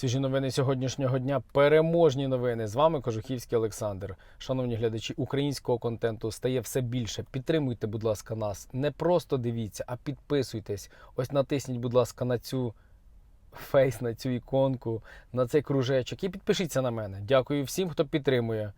Свіжі новини сьогоднішнього дня. Переможні новини. З вами Кожухівський Олександр. Шановні глядачі, українського контенту стає все більше. Підтримуйте, будь ласка, нас. Не просто дивіться, а підписуйтесь. Ось натисніть, будь ласка, на цю фейс, на цю іконку, на цей кружечок і підпишіться на мене. Дякую всім, хто підтримує.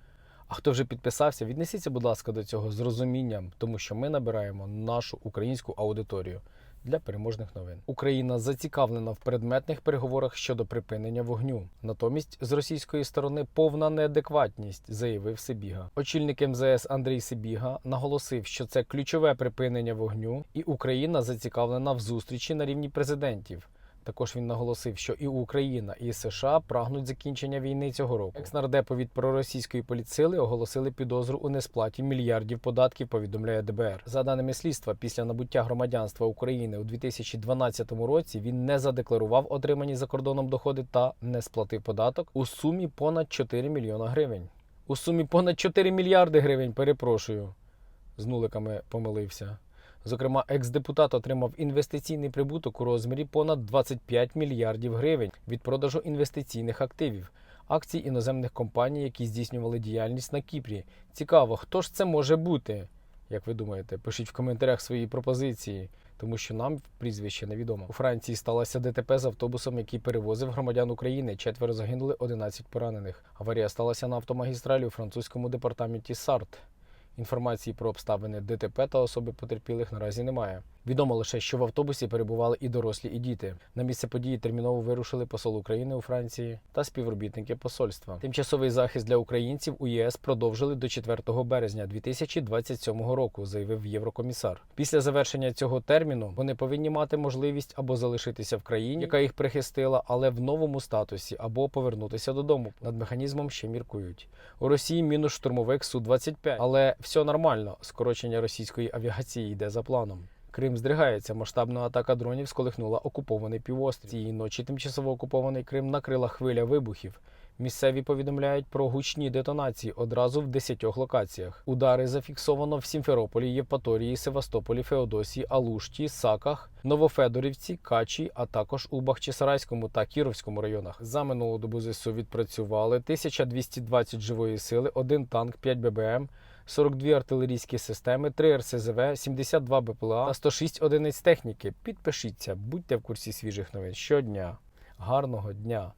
А хто вже підписався, віднесіться, будь ласка, до цього з розумінням, тому що ми набираємо нашу українську аудиторію для переможних новин. Україна зацікавлена в предметних переговорах щодо припинення вогню. Натомість з російської сторони повна неадекватність, заявив Сибіга. Очільник МЗС Андрій Сибіга наголосив, що це ключове припинення вогню, і Україна зацікавлена в зустрічі на рівні президентів. Також він наголосив, що і Україна, і США прагнуть закінчення війни цього року. Екснардепи від проросійської політсили оголосили підозру у несплаті мільярдів податків. Повідомляє ДБР. За даними слідства, після набуття громадянства України у 2012 році він не задекларував отримані за кордоном доходи та не сплатив податок у сумі понад 4 мільйона гривень. У сумі понад 4 мільярди гривень. Перепрошую. З нуликами помилився. Зокрема, екс-депутат отримав інвестиційний прибуток у розмірі понад 25 мільярдів гривень від продажу інвестиційних активів, акцій іноземних компаній, які здійснювали діяльність на Кіпрі. Цікаво, хто ж це може бути? Як ви думаєте, пишіть в коментарях свої пропозиції, тому що нам прізвище невідомо. У Франції сталося ДТП з автобусом, який перевозив громадян України. Четверо загинули, 11 поранених. Аварія сталася на автомагістралі у французькому департаменті Сарт. Інформації про обставини ДТП та особи потерпілих наразі немає. Відомо лише, що в автобусі перебували і дорослі, і діти. На місце події терміново вирушили посол України у Франції та співробітники посольства. Тимчасовий захист для українців у ЄС продовжили до 4 березня 2027 року, заявив Єврокомісар. Після завершення цього терміну вони повинні мати можливість або залишитися в країні, яка їх прихистила, але в новому статусі, або повернутися додому. Над механізмом ще міркують. У Росії мінус штурмовик су 25 але все нормально. Скорочення російської авіації йде за планом. Крим здригається. Масштабна атака дронів сколихнула окупований півострів. Цієї ночі тимчасово окупований Крим накрила хвиля вибухів. Місцеві повідомляють про гучні детонації одразу в 10 локаціях. Удари зафіксовано в Сімферополі, Євпаторії, Севастополі, Феодосії, Алушті, Саках, Новофедорівці, Качі, а також у Бахчисарайському та Кіровському районах. За минулу добу ЗСУ відпрацювали 1220 живої сили, 1 танк, 5 ББМ. 42 артилерійські системи, 3 РСЗВ, 72 БПЛА та 106 одиниць техніки. Підпишіться, будьте в курсі свіжих новин щодня. Гарного дня!